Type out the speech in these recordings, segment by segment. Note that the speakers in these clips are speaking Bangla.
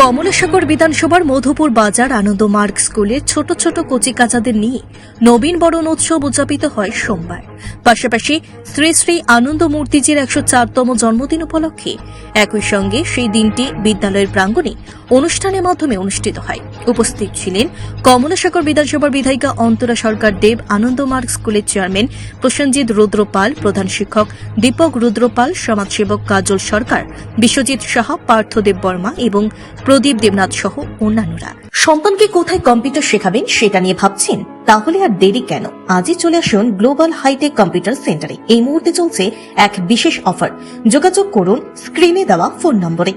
কমলাসাগর বিধানসভার মধুপুর বাজার আনন্দ মার্গ স্কুলে ছোট ছোট কচিকাচাদের নিয়ে নবীন বরণ উৎসব উদযাপিত হয় সোমবার। পাশাপাশি শ্রী শ্রী আনন্দ মূর্তিজির একশো চারতম জন্মদিন উপলক্ষে একই সঙ্গে সেই দিনটি বিদ্যালয়ের প্রাঙ্গণে অনুষ্ঠানের মাধ্যমে অনুষ্ঠিত হয়। উপস্থিত ছিলেন কমলাসাগর বিধানসভার বিধায়িকা অন্তরা সরকার দেব, আনন্দ মার্গ স্কুলের চেয়ারম্যান প্রসেনজিৎ রুদ্রপাল, প্রধান শিক্ষক দীপক রুদ্রপাল, সমাজসেবক কাজল সরকার, বিশ্বজিৎ সাহা, পার্থদেব বর্মা এবং প্রদীপ দেবনাথ সহ অন্যান্যরা। সন্তানকে কোথায় কম্পিউটার শেখাবেন সেটা নিয়ে ভাবছেন? তাহলে আর দেরি কেন? আজই চলে আসুন গ্লোবাল হাইটেক কম্পিউটার সেন্টারে। এই মুহূর্তে চলছে এক বিশেষ অফার। যোগাযোগ করুন স্ক্রিনে দেওয়া ফোন নম্বরে।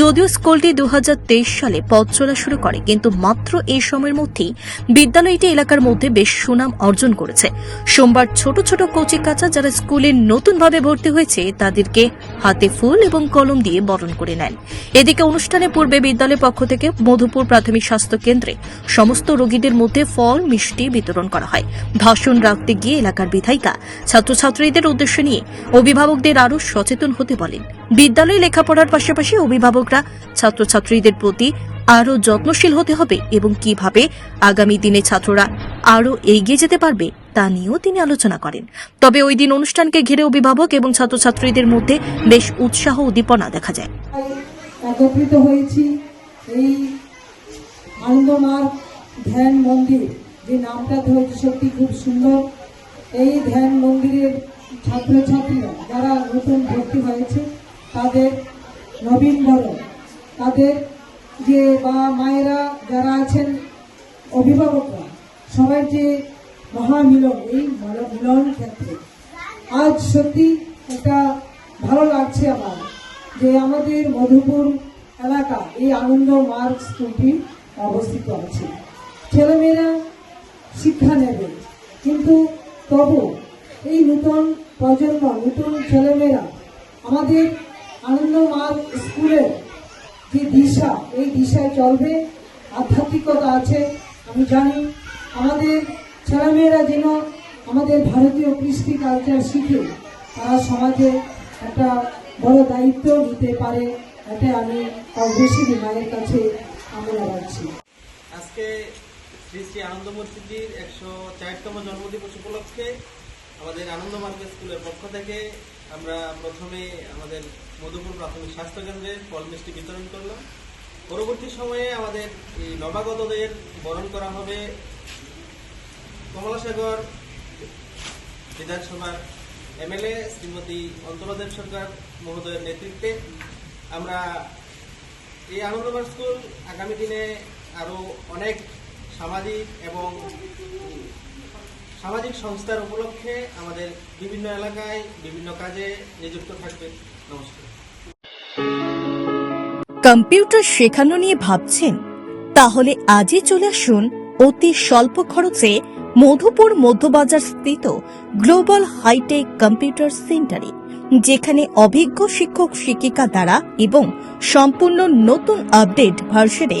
যদিও স্কুলটি দু হাজার তেইশ সালে পথ চলা শুরু করে, কিন্তু মাত্র এই সময়ের মধ্যেই বিদ্যালয়টি এলাকার মধ্যে বেশ সুনাম অর্জন করেছে। সোমবার ছোট ছোট কচি কাচা যারা স্কুলে নতুনভাবে ভর্তি হয়েছে, তাদেরকে হাতে ফুল এবং কলম দিয়ে বরণ করে নেন। এদিকে অনুষ্ঠানে পূর্বে বিদ্যালয়ের পক্ষ থেকে মধুপুর প্রাথমিক স্বাস্থ্য কেন্দ্রে সমস্ত রোগীদের মধ্যে ফল, মিষ্টি বিতরণ করা হয়। ভাষণ রাখতে গিয়ে এলাকার বিধায়িকা, ছাত্রছাত্রীদের উদ্দেশ্য নিয়ে অভিভাবকদের আরও সচেতন হতে বলেন। বিদ্যালয়ে লেখাপড়ার পাশাপাশি অভিভাবকরা ছাত্রছাত্রীদের প্রতি আরও যত্নশীল হতে হবে এবং কীভাবে আগামী দিনে ছাত্ররা আরও এগিয়ে যেতে পারবে তা নিয়েও তিনি আলোচনা করেন। তবে ওই দিন অনুষ্ঠানকে ঘিরে অভিভাবক এবং ছাত্রছাত্রীদের মধ্যে বেশ উৎসাহ উদ্দীপনা দেখা যায়। একত্রিত হয়েছি এই আনন্দমার্গ ধ্যান মন্দির। যে নামটা হয়েছে সত্যি খুব সুন্দর। এই ধ্যান মন্দিরের ছাত্রছাত্রীরা যারা নতুন ভর্তি হয়েছে তাদের নবীন বরণ, তাদের যে বা মায়েরা যারা আছেন, অভিভাবকরা সবার যে মহামিলন, এই মল- মিলন ক্ষেত্রে। আজ সত্যি একটা ভালো লাগছে আমার যে আমাদের মধুপুর এলাকা এই আনন্দ মার্গ স্কুলটি অবস্থিত আছে। ছেলেমেয়েরা শিক্ষা নেবে, কিন্তু তবু এই নতুন প্রজন্ম, নতুন ছেলেমেয়েরা আমাদের আনন্দ মার্গ স্কুলের যে দিশা, এই দিশায় চলবে, আধ্যাত্মিকতা আছে, আমি জানি। আমাদের ছেলেমেয়েরা যেন আমাদের ভারতীয় কৃষ্টি কালচার শিখে, তারা সমাজে একটা বড় দায়িত্ব নিতে পারে এতে আমি অগ্রসী মায়ের কাছে কামনা রাখছি। আজকে শ্রী শ্রী আনন্দ মূর্তিজির একশো চারতম জন্মদিবস উপলক্ষে আমাদের আনন্দ মার্কেট স্কুলের পক্ষ থেকে আমরা প্রথমে আমাদের মধুপুর প্রাথমিক স্বাস্থ্য কেন্দ্রে ফল মিষ্টি বিতরণ করলাম। পরবর্তী সময়ে আমাদের এই নবাগতদের বরণ করা হবে কমলাসাগর বিধানসভার এমএলএ শ্রীমতী অন্তরদেব সরকার মহোদয়ের নেতৃত্বে। আমরা এই আনন্দবার স্কুল আগামী দিনে আরও অনেক সামাজিক এবং সামাজিক সংস্থার উপলক্ষে আমাদের বিভিন্ন এলাকায় বিভিন্ন কাজে নিযুক্ত থাকবে। নমস্কার। কম্পিউটার শেখানো নিয়ে ভাবছেন? তাহলে আজই চলে আসুন অতি স্বল্প খরচে মধুপুর মধ্যবাজার স্থিত গ্লোবাল হাইটেক কম্পিউটার সেন্টারে, যেখানে অভিজ্ঞ শিক্ষক শিক্ষিকা দ্বারা এবং সম্পূর্ণ নতুন আপডেট ভার্সনে